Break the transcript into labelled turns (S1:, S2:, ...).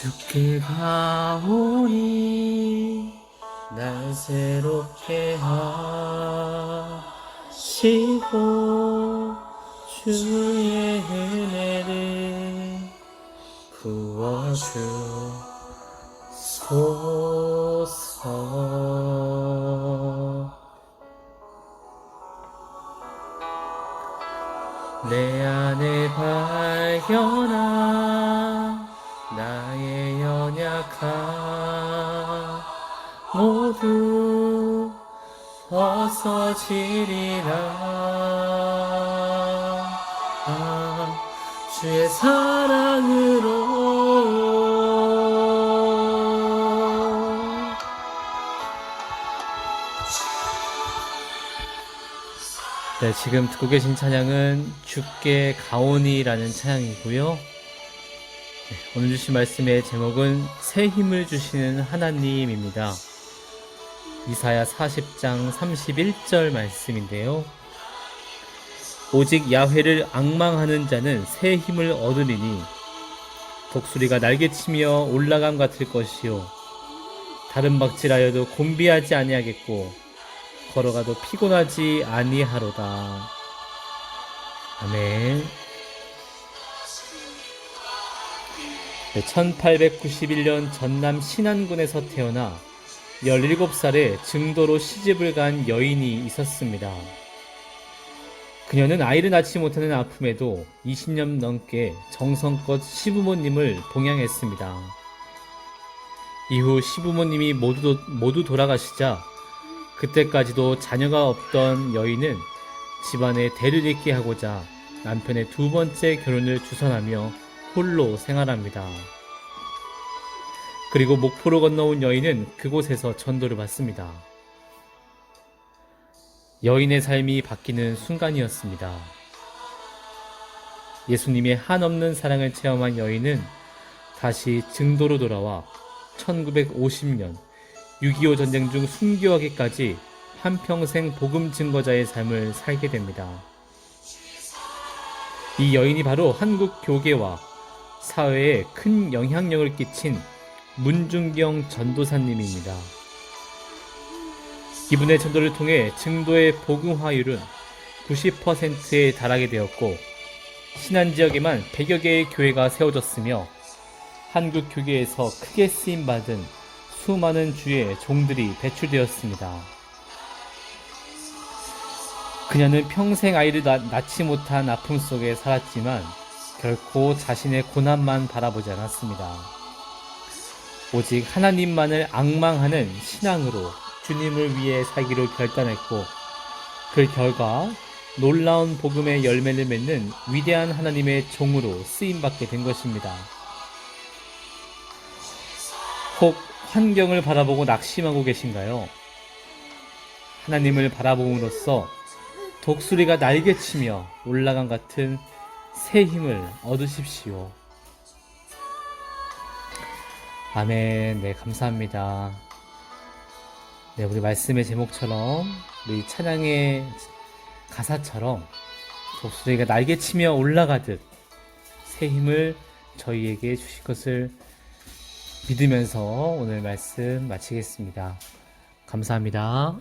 S1: 주께 가오니 날 새롭게 하시고 주의 은혜를 부어주소서. 내 안에 발견한 나의 연약함 모두 벗어지리라 아, 주의 사랑으로 네, 지금 듣고 계신 찬양은 주께 가오니라는 찬양이고요. 네, 오늘 주신 말씀의 제목은 새 힘을 주시는 하나님입니다. 이사야 40장 31절 말씀인데요. 오직 야훼를 악망하는 자는 새 힘을 얻으리니 독수리가 날개치며 올라감 같을 것이요 다른 박질하여도 곤비하지 아니하겠고 걸어가도 피곤하지 아니하로다. 아멘. 1891년 전남 신안군에서 태어나 17살에 증도로 시집을 간 여인이 있었습니다. 그녀는 아이를 낳지 못하는 아픔에도 20년 넘게 정성껏 시부모님을 봉양했습니다. 이후 시부모님이 모두, 도- 모두 돌아가시자 그때까지도 자녀가 없던 여인은 집안에 대를 잇게 하고자 남편의 두 번째 결혼을 주선하며 홀로 생활합니다. 그리고 목포로 건너온 여인은 그곳에서 전도를 받습니다. 여인의 삶이 바뀌는 순간이었습니다. 예수님의 한없는 사랑을 체험한 여인은 다시 증도로 돌아와 1950년 6.25 전쟁 중 순교하기까지 한평생 복음 증거자의 삶을 살게 됩니다. 이 여인이 바로 한국 교계와 사회에 큰 영향력을 끼친 문중경 전도사님입니다. 이분의 전도를 통해 증도의 복음화율은 90%에 달하게 되었고 신안 지역에만 100여 개의 교회가 세워졌으며 한국 교계에서 크게 쓰임 받은 수많은 주의 종들이 배출되었습니다. 그녀는 평생 아이를 낳, 낳지 못한 아픔 속에 살았지만 결코 자신의 고난만 바라보지 않았습니다. 오직 하나님만을 악망하는 신앙으로 주님을 위해 살기로 결단했고 그 결과 놀라운 복음의 열매를 맺는 위대한 하나님의 종으로 쓰임받게 된 것입니다. 혹 환경을 바라보고 낙심하고 계신가요? 하나님을 바라봄으로써 독수리가 날개치며 올라간 같은 새 힘을 얻으십시오. 아멘. 네, 감사합니다. 네, 우리 말씀의 제목처럼, 우리 찬양의 가사처럼 독수리가 날개치며 올라가듯 새 힘을 저희에게 주실 것을 믿으면서 오늘 말씀 마치겠습니다. 감사합니다.